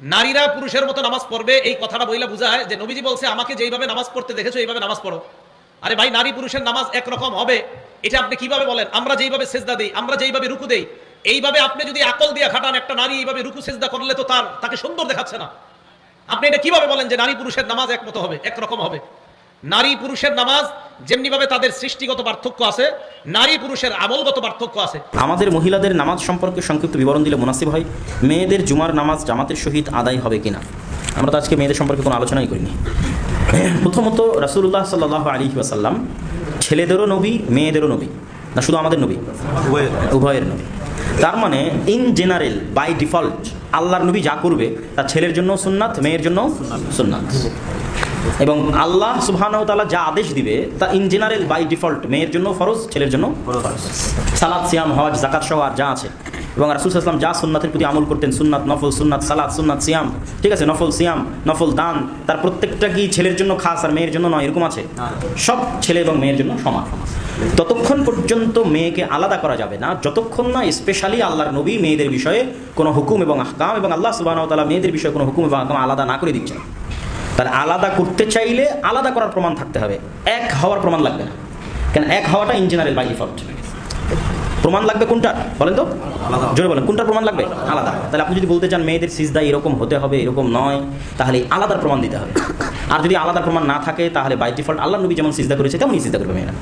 নারীরা পুরুষের মতো নামাজ পড়বে, এই কথাটা বইলা বোঝায় যে নবীজি বলছে, আমাকে যেইভাবে নামাজ পড়তে দেখেছ, এইভাবে নামাজ পড়ো। আরে ভাই, নারী পুরুষের নামাজ একরকম হবে? এটা আপনি কীভাবে বলেন? আমরা যেইভাবে সেজদা দিই, আমরা যেইভাবে রুকু দেই, এইভাবে আপনি যদি আকল দিয়ে খাটান একটা নারী এইভাবে রুকু সেজদা করলে তো তার, তাকে সুন্দর দেখাচ্ছে না। আপনি এটা কীভাবে বলেন যে নারী পুরুষের নামাজ একমতো হবে, একরকম হবে? নারী পুরুষের নামাজ যেমনিভাবে তাদের সৃষ্টিগত পার্থক্য আছে নারী পুরুষের আমলগত পার্থক্য আছে। আমাদের মহিলাদের নামাজ সম্পর্কে সংক্ষিপ্ত বিবরণ দিলে মুনাসিব হয় মেয়েদের জুমার নামাজ জামাতের সহিত আদায় হবে কিনা? আমরা তো আজকে মেয়েদের সম্পর্কে কোনো আলোচনাই করিনি। প্রথমত রাসূলুল্লাহ সাল্লাহ আলী ওয়াসাল্লাম ছেলেদেরও নবী মেয়েদেরও নবী। না শুধু আমাদের নবী? উভয়ের। নবী। তার মানে ইন জেনারেল বাই ডিফল্ট আল্লাহর নবী যা করবে তা ছেলের জন্য সুন্নাত মেয়ের জন্য সুন্নাত। এবং আল্লাহ সুবহানাহু তাআলা যা আদেশ দিবে, তা ইন জেনারেল বাই ডিফল্ট মেয়ের জন্য ফরজ, ছেলের জন্য সালাদ সিয়াম, হজ জাকাত সহ আর যা আছে। এবং রাসুল ইসলাম যা সুন্নাতের প্রতি আমল করতেন, সুন্নাত, নফল, সুন্নাত সালাদ সুন্নাত, সিয়াম, ঠিক আছে? নফল, সিয়াম, নফল দান, তার প্রত্যেকটা কি ছেলের জন্য খাস আর মেয়ের জন্য নয়, এরকম আছে? সব ছেলে এবং মেয়ের জন্য সমান। ততক্ষণ পর্যন্ত মেয়েকে আলাদা করা যাবে না, যতক্ষণ না স্পেশালি আল্লাহর নবী মেয়েদের বিষয়ে কোনো হুকুম এবং আহকাম এবং আল্লাহ সুবাহ তালা মেয়েদের বিষয়ে কোনো হুকুম এবং আহকাম আলাদা না করে দিচ্ছেন। তাহলে আলাদা করতে চাইলে আলাদা করার প্রমাণ থাকতে হবে। এক হওয়ার প্রমাণ লাগবে না। কেন এক হওয়াটা ইন জেনারেল বাই ডিফল্ট প্রমাণ লাগবে কোনটা? বলেন তো। জোরে বলেন কোনটার প্রমাণ লাগবে? আলাদা। তাহলে আপনি যদি বলতে চান মেয়েদের সিজদা এরকম হতে হবে এরকম নয় তাহলে আলাদা প্রমাণ দিতে হবে। আর যদি আলাদা প্রমাণ না থাকে তাহলে বাই ডিফল্ট আল্লাহ নবী যেমন সিজদা করেছে তেমনই সিজদা করবে মেয়েরা।